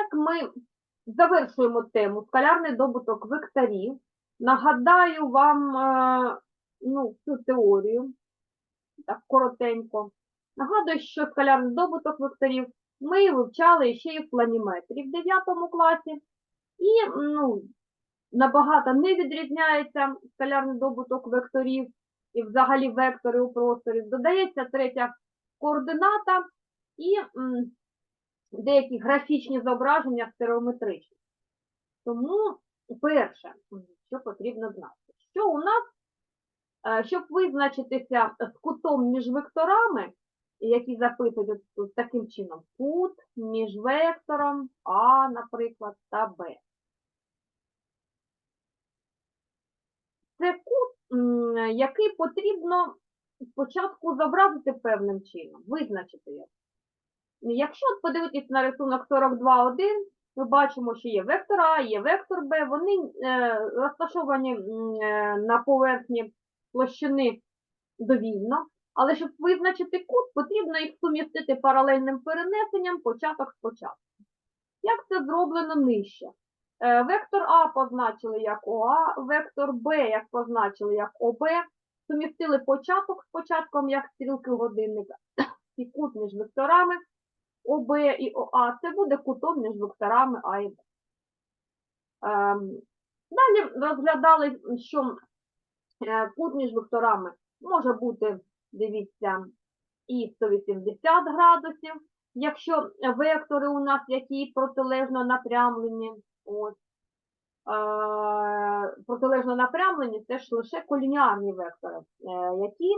так ми завершуємо тему скалярний добуток векторів. Нагадаю вам е, ну, цю теорію, так коротенько. Нагадую, що скалярний добуток векторів ми вивчали ще і в планіметрі в 9 класі. І ну, набагато не відрізняється скалярний добуток векторів і взагалі вектори у просторі. Додається третя координата і деякі графічні зображення стереометричні. Тому, перше, що потрібно знати, що у нас, е, щоб визначитися з кутом між векторами, які записують таким чином, кут між вектором А, наприклад, та Б. Це кут, який потрібно спочатку зобразити певним чином, визначити його. Якщо от подивитись на рисунок 42.1, ми бачимо, що є вектор А, є вектор Б, вони е, розташовані е, на поверхні площини довільно, але щоб визначити кут, потрібно їх сумістити паралельним перенесенням початок з початком. Як це зроблено нижче? Е, Вектор А позначили як ОА, вектор Б як позначили як ОБ, сумістили початок з початком як стрілки годинника і кут між векторами ОБ і ОА, це буде кутом між векторами А і Б. Ем, Далі розглядали, що е, кут між векторами може бути, дивіться, і 180 градусів, якщо вектори у нас які протилежно напрямлені, е, протилежно напрямлені, це ж лише колініарні вектори, е, які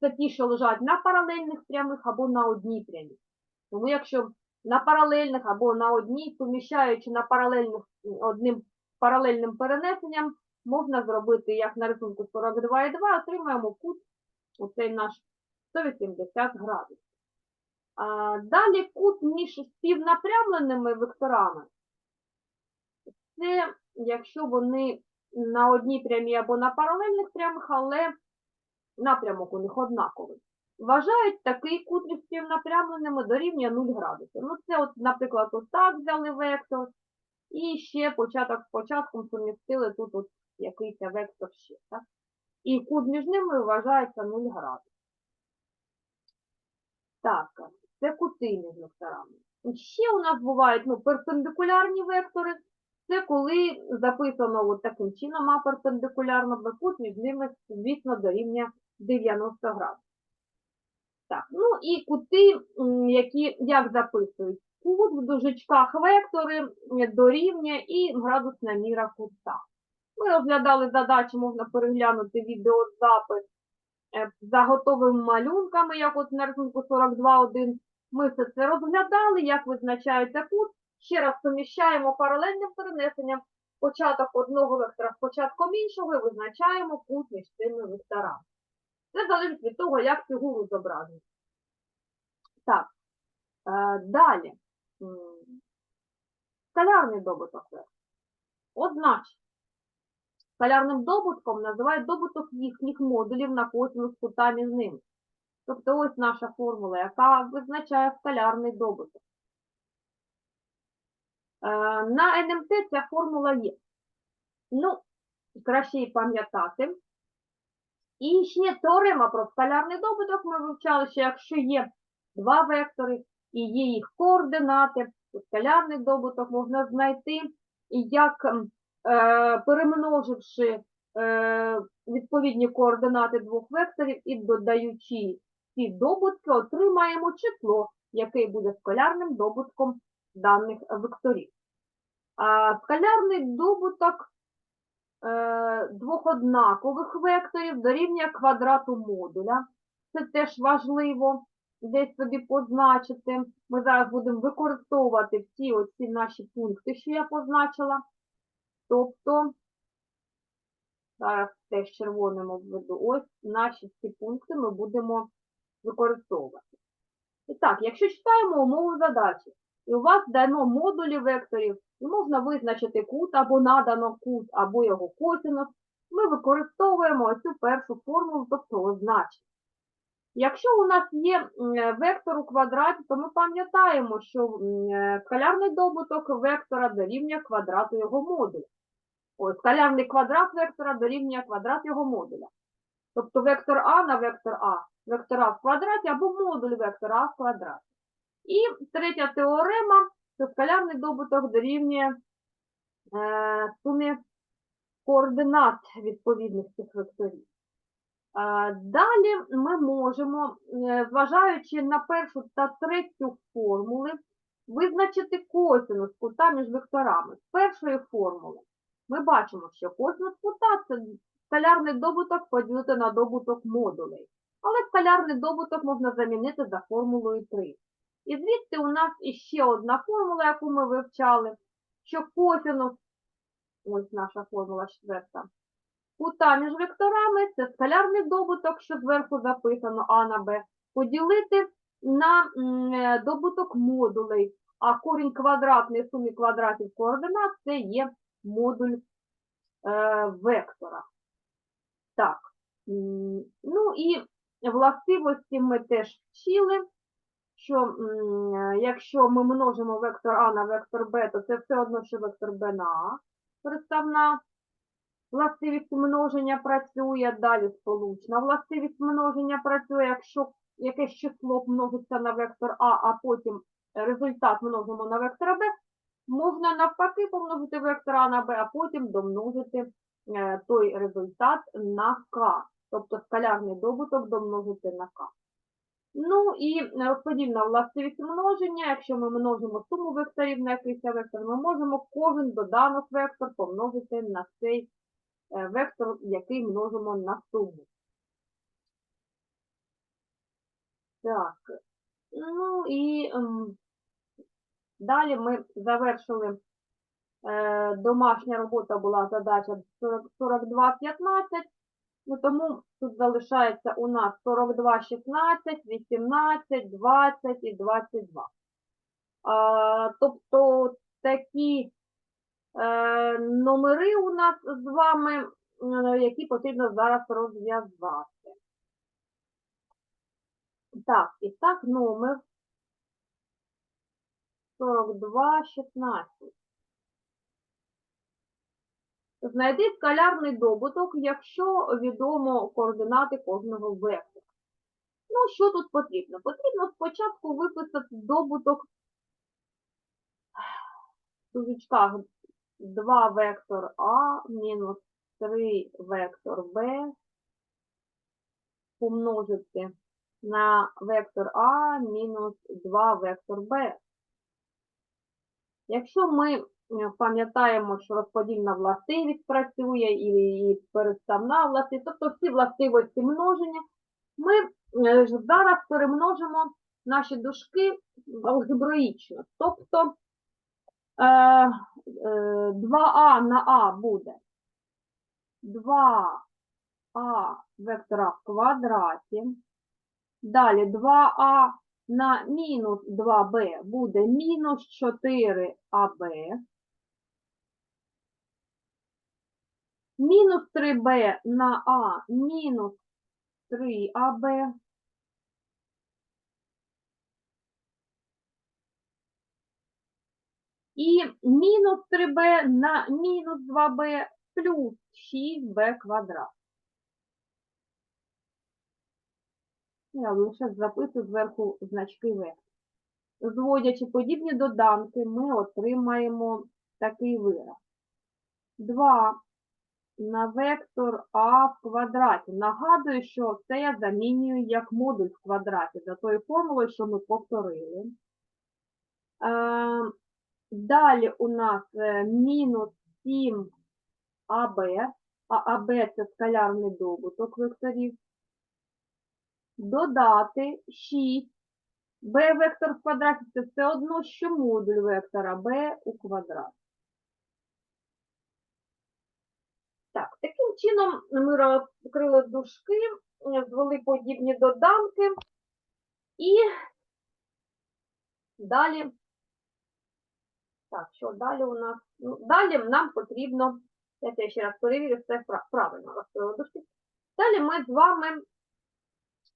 це ті, що лежать на паралельних прямих або на одній прямій. Тому якщо на паралельних або на одній, поміщаючи на паралельних одним паралельним перенесенням, можна зробити, як на рисунку 42,2, отримаємо кут, оцей наш 180 градусів. Далі кут між співнапрямленими векторами, це якщо вони на одній прямій або на паралельних прямих, але напрямок у них однаковий. Вважають такий кут між співнапрямленими дорівнює 0 градусів. Ну, це, от, наприклад, ось так взяли вектор, і ще початок з початком сумістили тут от якийсь вектор ще. Так? І кут між ними вважається 0 градусів. Так, це кути між векторами. Ще у нас бувають ну, перпендикулярні вектори. Це коли записано от таким чином, а перпендикулярно, бо кут між ними, звісно, дорівнює 90 градусів. Так, ну і кути, які як записують? Кут в дужечках вектори дорівнює і градусна міра кута. Ми розглядали задачі, можна переглянути відеозапис е, за готовими малюнками, як от на рисунку 42.1. Ми все це розглядали, як визначається кут. Ще раз суміщаємо паралельним перенесенням початок одного вектора з початком іншого і визначаємо кут між цими векторами. Це залежить від того, як фігуру зображено. Так, е, далі. Скалярний добуток векторів. Означ. Скалярним добутком називають добуток їхніх модулів на косинус кута між ними. Тобто ось наша формула, яка визначає скалярний добуток. Е, На НМТ ця формула є. Ну, краще її пам'ятати. І ще теорема про скалярний добуток ми вивчали, що якщо є два вектори і є їх координати, то скалярний добуток можна знайти, і як е, перемноживши е, відповідні координати двох векторів і додаючи ці добутки, отримаємо число, яке буде скалярним добутком даних векторів. А скалярний добуток двох однакових векторів дорівнює квадрату модуля. Це теж важливо десь собі позначити. Ми зараз будемо використовувати всі оці наші пункти, що я позначила. Тобто, зараз теж червоним обведу, ось наші ці пункти ми будемо використовувати. І так, якщо читаємо умову задачі, і у вас дано модулі векторів, і можна визначити кут або надано кут, або його косинус, ми використовуємо цю першу формулу, тобто означення. Якщо у нас є вектор у квадраті, то ми пам'ятаємо, що м, е, скалярний добуток вектора дорівнює квадрату його модуля. Ось, скалярний квадрат вектора дорівнює квадрат його модуля. Тобто вектор А на вектор А, вектор А в квадраті або модуль вектора А в квадраті. І третя теорема, що скалярний добуток дорівнює е, сумі координат відповідних цих векторів. Далі ми можемо, е, зважаючи на першу та третю формули, визначити косинус кута між векторами. З першої формули ми бачимо, що косинус кута це скалярний добуток поділити на добуток модулей. Але скалярний добуток можна замінити за формулою 3. І звідти у нас іще одна формула, яку ми вивчали, що косинус, ось наша формула четверта, кута між векторами це скалярний добуток, що зверху записано А на Б, поділити на е, добуток модулей, а корінь квадратний в сумі квадратів координат це є модуль е, вектора. Так, ну і властивості ми теж вчили, що е, якщо ми множимо вектор А на вектор Б, то це все одно, що вектор Б на А, представна властивість множення працює, далі сполучна властивість множення працює, якщо якесь число множиться на вектор А, а потім результат множимо на вектор Б, можна навпаки помножити вектор А на Б, а потім домножити е, той результат на К, тобто скалярний добуток домножити на К. Ну і е, розподільна властивість множення, якщо ми множимо суму векторів на якийсь вектор, ми можемо кожен доданок вектор помножити на цей е, вектор, який множимо на суму. Так, ну і ем, далі ми завершили, е, домашня робота була задача 40 42-15, ну тому тут залишається у нас 42, 16, 18, 20 і 22. А, тобто такі е, номери у нас з вами, е, які потрібно зараз розв'язати. Так, і так, номер 42, 16. Знайди скалярний добуток, якщо відомо координати кожного вектора. Ну, що тут потрібно? Потрібно спочатку виписати добуток в дужечках 2 вектор А мінус 3 вектор Б помножити на вектор А мінус 2 вектор Б. Якщо ми пам'ятаємо, що розподільна властивість працює і, і переставна властивість, тобто всі властивості множення, ми е, зараз перемножимо наші дужки алгебраїчно. Тобто е, е, 2а на А буде 2а вектора в квадраті. Далі 2а на мінус 2b буде мінус 4аб. Мінус 3b на а мінус 3аб. І мінус 3b на мінус 2b плюс 6b квадрат. Я лише записую зверху значки вектор. Зводячи подібні доданки, ми отримаємо такий вираз. 2 на вектор А в квадраті. Нагадую, що це я замінюю як модуль в квадраті, за тою формулою, що ми повторили. Е, Далі у нас е, мінус 7 АБ, а АБ це скалярний добуток векторів додати 6. b вектор в квадраті це все одно, що модуль вектора b у квадраті. Так, таким чином ми розкрили дужки, звели подібні доданки і далі. Так, що далі у нас? Ну, далі нам потрібно, я ще раз перевірю, все правильно розкрили дужки. Далі ми з вами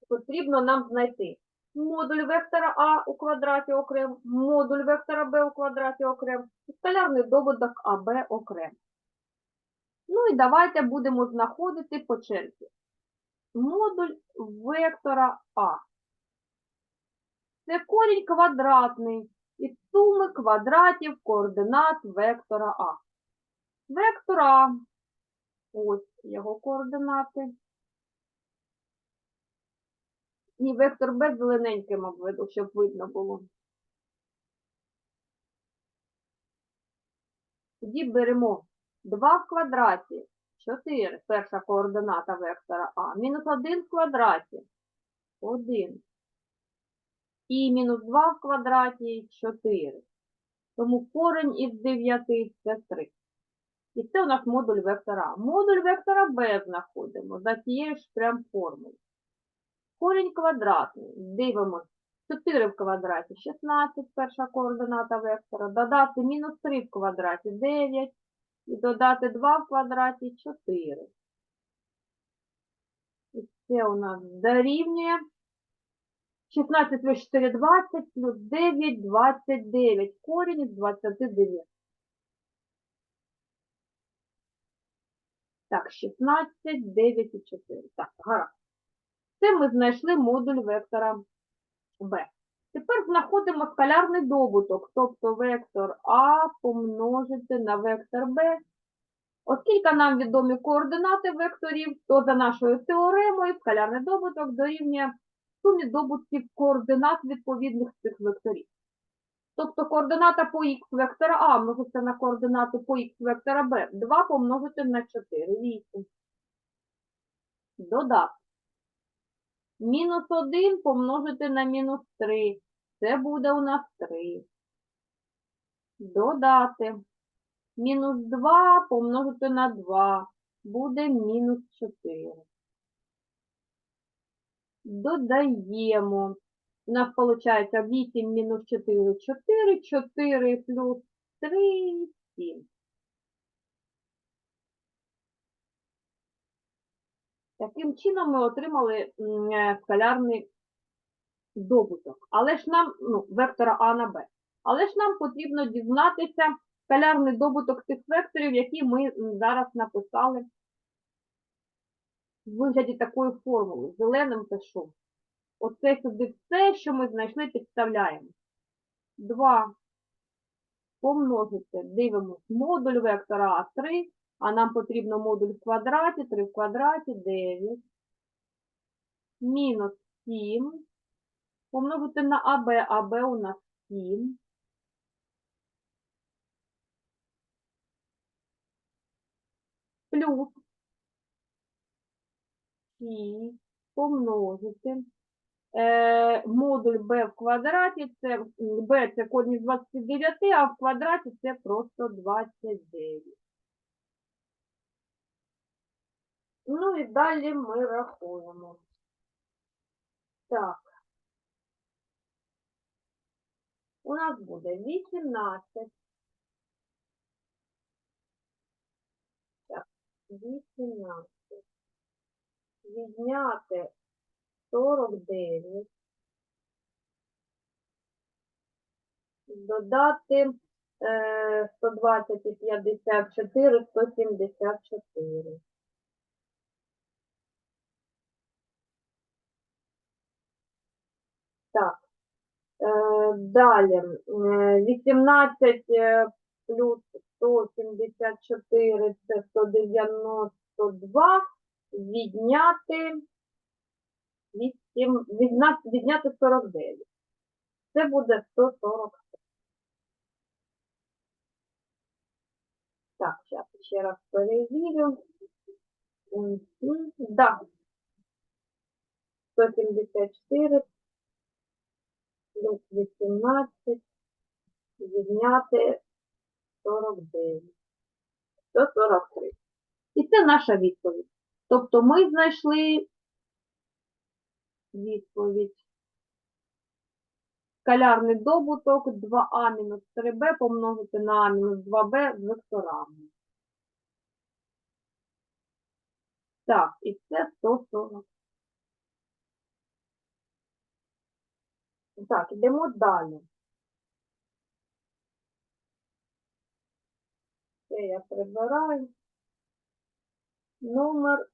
потрібно нам знайти модуль вектора А у квадраті окремо, модуль вектора Б у квадраті окремо, і скалярний добуток АБ окремо. Ну і давайте будемо знаходити по черзі. Модуль вектора А. Це корінь квадратний із суми квадратів координат вектора А. Вектор А. Ось його координати. І вектор Б зелененьким обведу, щоб видно було. Тоді беремо 2 в квадраті, 4, перша координата вектора А, мінус 1 в квадраті, 1. І мінус 2 в квадраті 4. Тому корень із 9 це 3. І це у нас модуль вектора. Модуль вектора Б знаходимо за тією ж прям формулою. Корінь квадратний. Дивимось. 4 в квадраті 16, перша координата вектора. Додати мінус 3 в квадраті 9. І додати 2 в квадраті 4. І це у нас дорівнює 16 плюс 4 – 20, плюс 9 – 29. Корінь із 29. Так, 16, 9 і 4. Так, гаразд. Це ми знайшли модуль вектора b. Тепер знаходимо скалярний добуток, тобто вектор А помножити на вектор b. Оскільки нам відомі координати векторів, то за нашою теоремою скалярний добуток дорівнює сумі добутків координат відповідних цих векторів. Тобто координата по х вектора А множиться на координати по х вектора b. 2 помножити на 4, 8. Додати. Мінус 1 помножити на мінус 3. Це буде у нас 3. Додати. Мінус 2 помножити на 2. Буде мінус 4. Додаємо. У нас виходить 8 мінус 4 – 4. 4 плюс 3 – 7. Таким чином ми отримали е, скалярний добуток. Але ж нам, ну, вектора А на Б. Але ж нам потрібно дізнатися скалярний добуток тих векторів, які ми зараз написали в вигляді такої формули. Зеленим пишу. Оце сюди все, що ми знайшли, підставляємо. 2 помножити, дивимось, модуль вектора А3, а нам потрібно модуль в квадраті, 3 в квадраті, 9. Мінус 7. Помножити на АБ, АБ у нас 7. Плюс 6 помножити. Е, модуль b в квадраті, це b це корінь з 29, а в квадраті це просто 29. Ну і далі ми рахуємо. Так. У нас буде 18. Так, 18. Відняти 49. Додати е, 120 і 54, 174. Так. Е, далі. Е, 18 е, плюс 174 це 192. Відняти 8, відняти, відняти 49. Це буде 140. Так, зараз ще раз перевірю. Мгм, Да. 174 плюс 18 відняти 49. 143. І це наша відповідь. Тобто ми знайшли відповідь. Скалярний добуток 2а мінус 3b помножити на а мінус 2b з векторами. Так, і це 140. Так, йдемо далі. Це я прибираю. Номер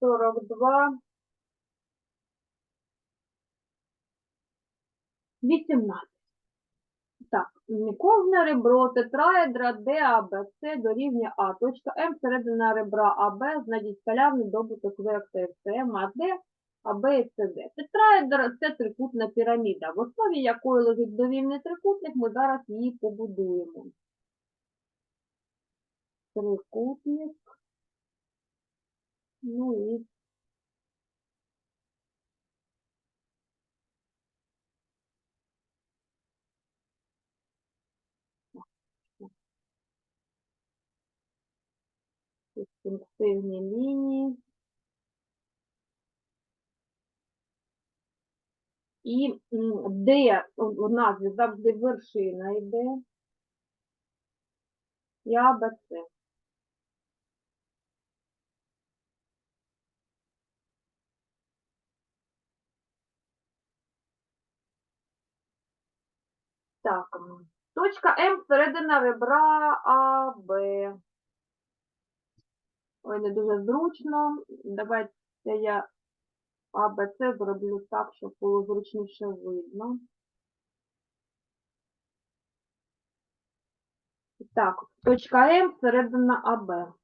42. 18. Так, кожне ребро тетраедра ДАБЦ дорівнює А. Точка М середина ребра АБ знайдіть скалярний добуток вектор СМ, АД, АБ і СД. Тетраедр – це трикутна піраміда, в основі якої лежить довільний трикутник, ми зараз її побудуємо. Трикутник. Ну і субстинктивні лінії. І де у назві завжди вершина йде. І АБЦ. Так, точка М середина ребра АБ. Ой, не дуже зручно. Давайте я АБЦ зроблю так, щоб було зручніше видно. Так, точка М середина АБ.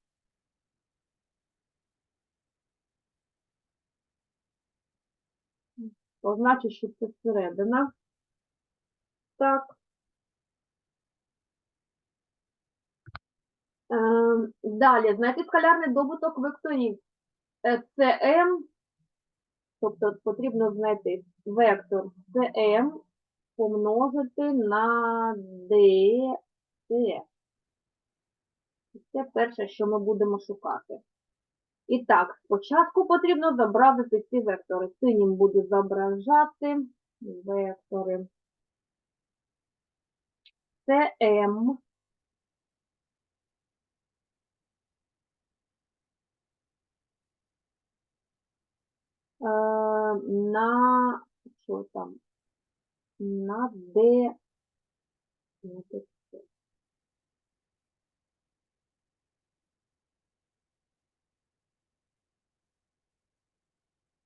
Позначу, що це середина. Так. Ем, Далі, знайти скалярний добуток векторів. Е, СМ, тобто потрібно знайти вектор СМ помножити на ДС. Це перше, що ми будемо шукати. І так, спочатку потрібно зобразити ці вектори. Синім буду зображати вектори. СМ на що там? На Д.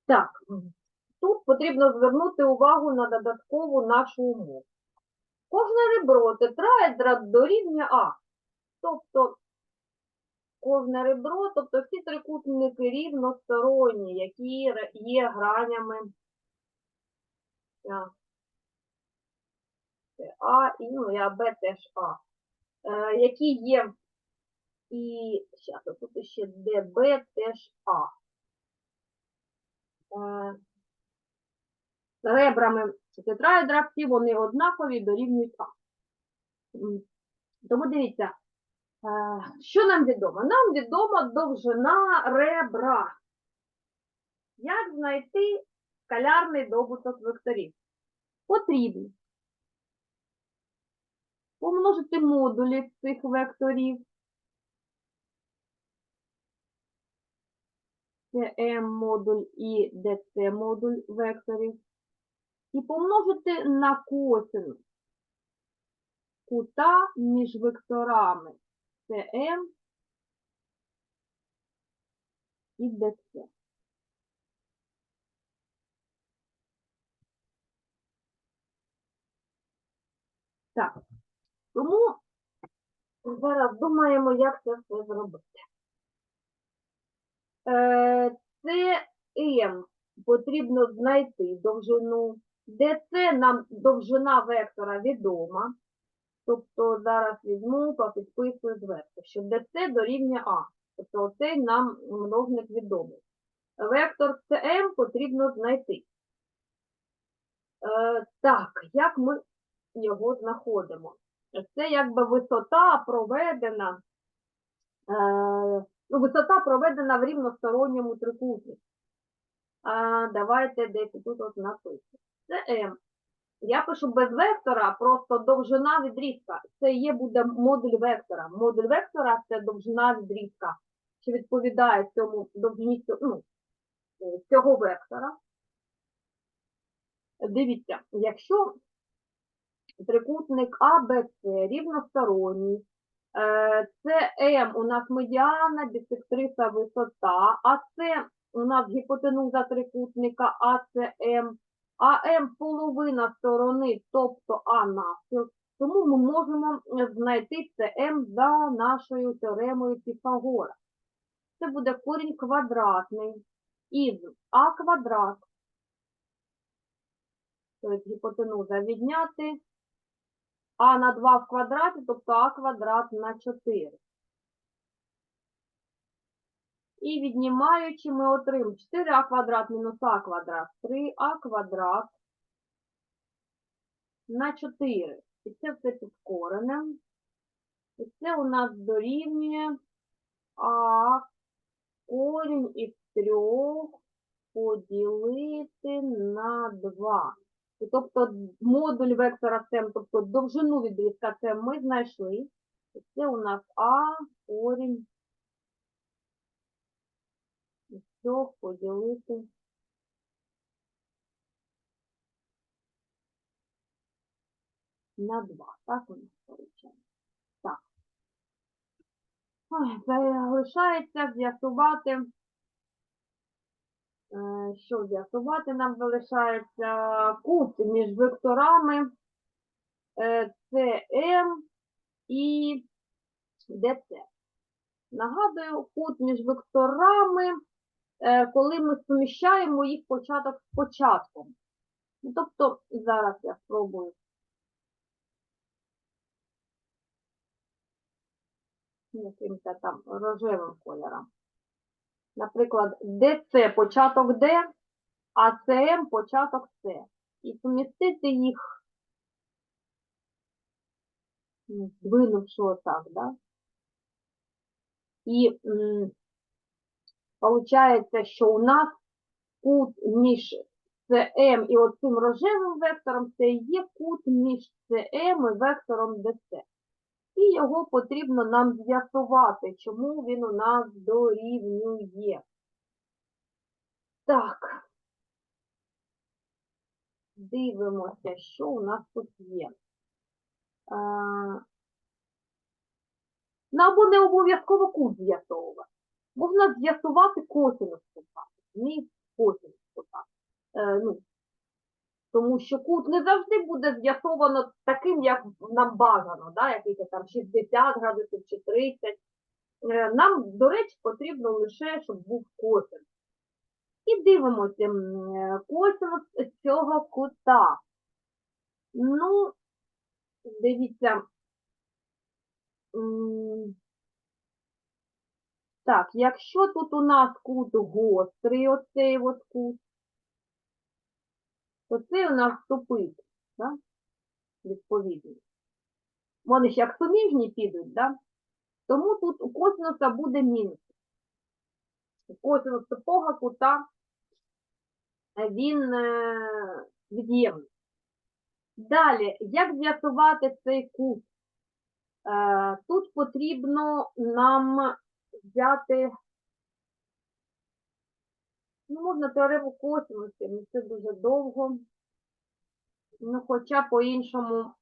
Так, тут потрібно звернути увагу на додаткову нашу умову. Кожне ребро тетраедра дорівнює А. Тобто кожне ребро, тобто всі трикутники рівносторонні, які є гранями а, і ну, і АБ теж А. Е, які є і зараз тут ще ДБ теж А. Е, ребрами тетраедра всі вони однакові дорівнюють А. Тому дивіться, що нам відомо? Нам відома довжина ребра. Як знайти скалярний добуток векторів? Потрібно помножити модулі цих векторів. Це М модуль і ДЦ модуль векторів. І помножити на косинус кута між векторами СМ і ДЦ. Так, тому зараз думаємо, як це все зробити. Е, СМ потрібно знайти довжину, ДЦ нам довжина вектора відома. Тобто зараз візьму, попідписую зверху, що ДЦ дорівнює А. Тобто оцей нам множник відомий. Вектор СМ потрібно знайти. Е, так, як ми його знаходимо? Це якби висота проведена, е, ну, висота проведена в рівносторонньому трикутнику. Давайте десь тут от написано. Це М. Я пишу без вектора, просто довжина відрізка. Це є буде модуль вектора. Модуль вектора це довжина відрізка, що відповідає цьому довжині ну, цього вектора. Дивіться, якщо трикутник АБЦ рівносторонній, е, це М у нас медіана, бісектриса висота, а це у нас гіпотенуза трикутника АЦМ, а М половина сторони, тобто А навпіл, тому ми можемо знайти це М за нашою теоремою Піфагора. Це буде корінь квадратний із А квадрат, тобто гіпотенуза відняти, А на 2 в квадраті, тобто А квадрат на 4. І віднімаючи, ми отримаємо 4а квадрат мінус а квадрат, 3а квадрат на 4. І це все під коренем. І це у нас дорівнює а корінь із 3 поділити на 2. І тобто модуль вектора С, тобто довжину відрізка С ми знайшли. І це у нас а корінь 3 поділити на 2. Так у нас виходить. Так. Залишається з'ясувати. Е, Що з'ясувати нам залишається кут між векторами е, CM і DC. Нагадую, кут між векторами, е, коли ми суміщаємо їх початок з початком. Ну, Тобто, зараз я спробую. Якимось там рожевим кольором. Наприклад, DC початок D, а CM початок С. І сумістити їх, ну, отак, да? І получається, що у нас кут між CM і оцим рожевим вектором, це є кут між CM і вектором DC. І його потрібно нам з'ясувати, чому він у нас дорівнює. Так. Дивимося, що у нас тут є. Ну, або не обов'язково кут з'ясовувати. Можна з'ясувати косинус кута. Міст косинус кута. Е, ну, тому що кут не завжди буде з'ясовано таким, як нам бажано, да, якийсь там 60 градусів чи 30. Е, Нам, до речі, потрібно лише, щоб був косинус. І дивимося е, косинус цього кута. Ну, дивіться. Так, якщо тут у нас кут гострий, оцей от кут, то це у нас ступить, да? відповідно. Вони ж як суміжні підуть, да? тому тут у косинуса буде мінус. Косинус тупого кута, він е, від'ємний. Далі, як з'ясувати цей кут? Е, Тут потрібно нам взяти, ну, можна теорему косинусів, але це дуже довго. Ну, хоча по-іншому,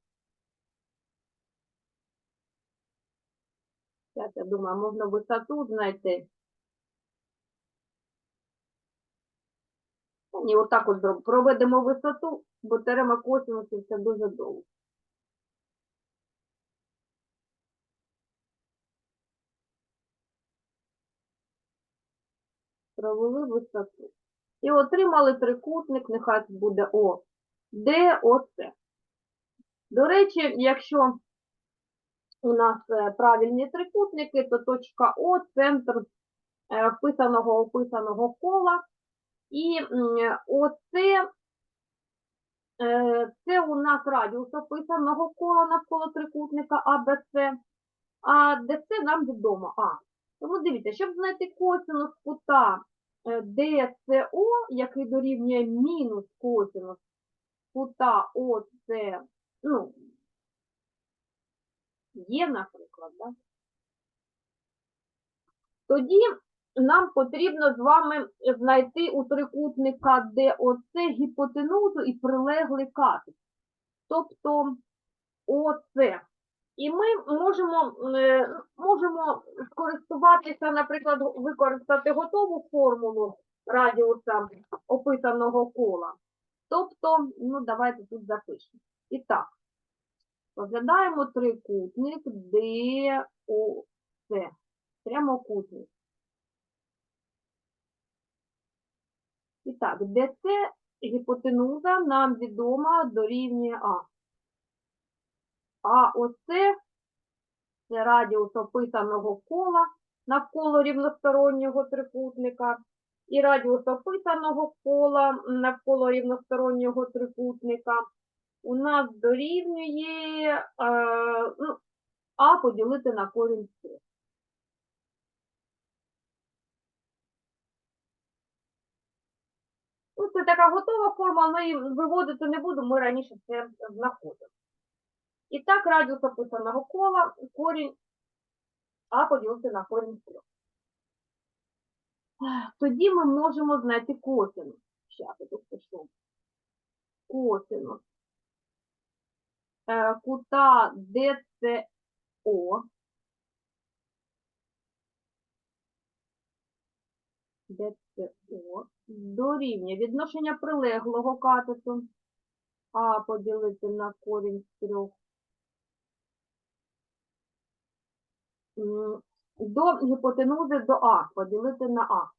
я думаю, можна висоту знайти. Ні, отак от проведемо висоту, бо теорема косинусів це дуже довго. Провели висоту. І отримали трикутник, нехай буде О, Д, О, До речі, якщо у нас е, правильні трикутники, то точка О – центр е, вписаного описаного кола. І м, оце е, це у нас радіус описаного кола навколо трикутника АБЦ, а ДЦ нам відомо А. Тому дивіться, щоб знайти косинус кута е, ДЦО, який дорівнює мінус косинус кута ОЦ, ну, є, наприклад, да? тоді нам потрібно з вами знайти у трикутника ДОЦ гіпотенузу і прилеглий катет. Тобто ОЦ. І ми можемо, е, можемо скористуватися, наприклад, використати готову формулу радіуса описаного кола. Тобто, ну давайте тут запишемо. І так, розглядаємо трикутник ДОЦ. Прямокутник. І так, ДЦ гіпотенуза нам відома дорівнює А. А оце це радіус описаного кола навколо рівностороннього трикутника. І радіус описаного кола навколо рівностороннього трикутника у нас дорівнює е, ну, А поділити на корінь трьох. Ну, це така готова форма, ми виводити не будемо, ми раніше це знаходили. І так радіус описаного кола, корінь А поділити на корінь з трьох. Тоді ми можемо знайти косинус. Щас я тут пишу. Косинус е, кута ДЦО. ДЦО дорівнює відношення прилеглого катету А поділити на корінь з трьох. До гіпотенузи до А поділити на А.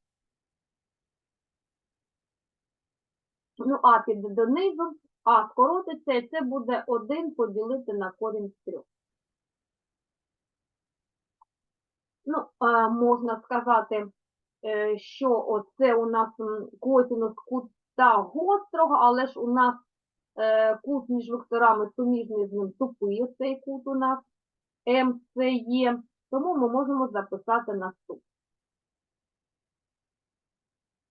Ну, А піде донизу, А скоротиться, і це буде 1 поділити на корінь з трьох. Ну, а, можна сказати, е, що оце у нас м, косинус кута гострого, але ж у нас е, кут між векторами суміжний з ним тупий, оцей кут у нас є, тому ми можемо записати наступне.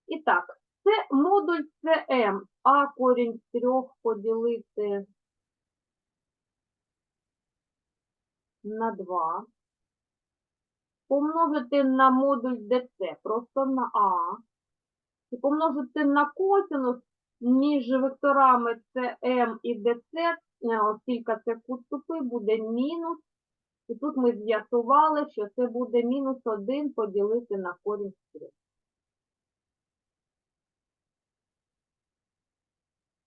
І так, це модуль СМ, а корінь з трьох поділити на 2. Помножити на модуль ДЦ, просто на А. І помножити на косинус між векторами СМ і ДЦ, е, оскільки це кут тупий, буде мінус. І тут ми з'ясували, що це буде мінус 1 поділити на корінь з трьох.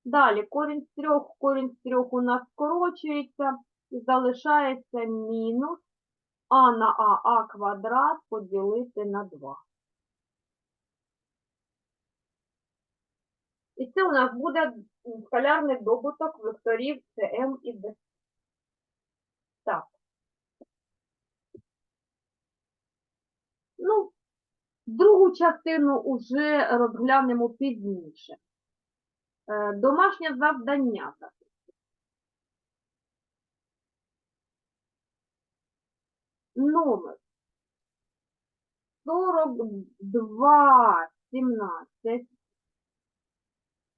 Далі корінь з трьох, корінь з трьох у нас скорочується і залишається мінус а на а, а квадрат поділити на 2. І це у нас буде скалярний добуток векторів CM і D. Так. Ну, другу частину уже розглянемо пізніше. Е, Домашнє завдання. Номер 42 17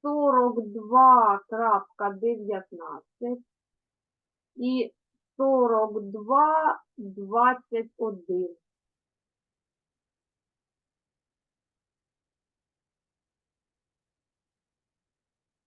42.19 і 42 21.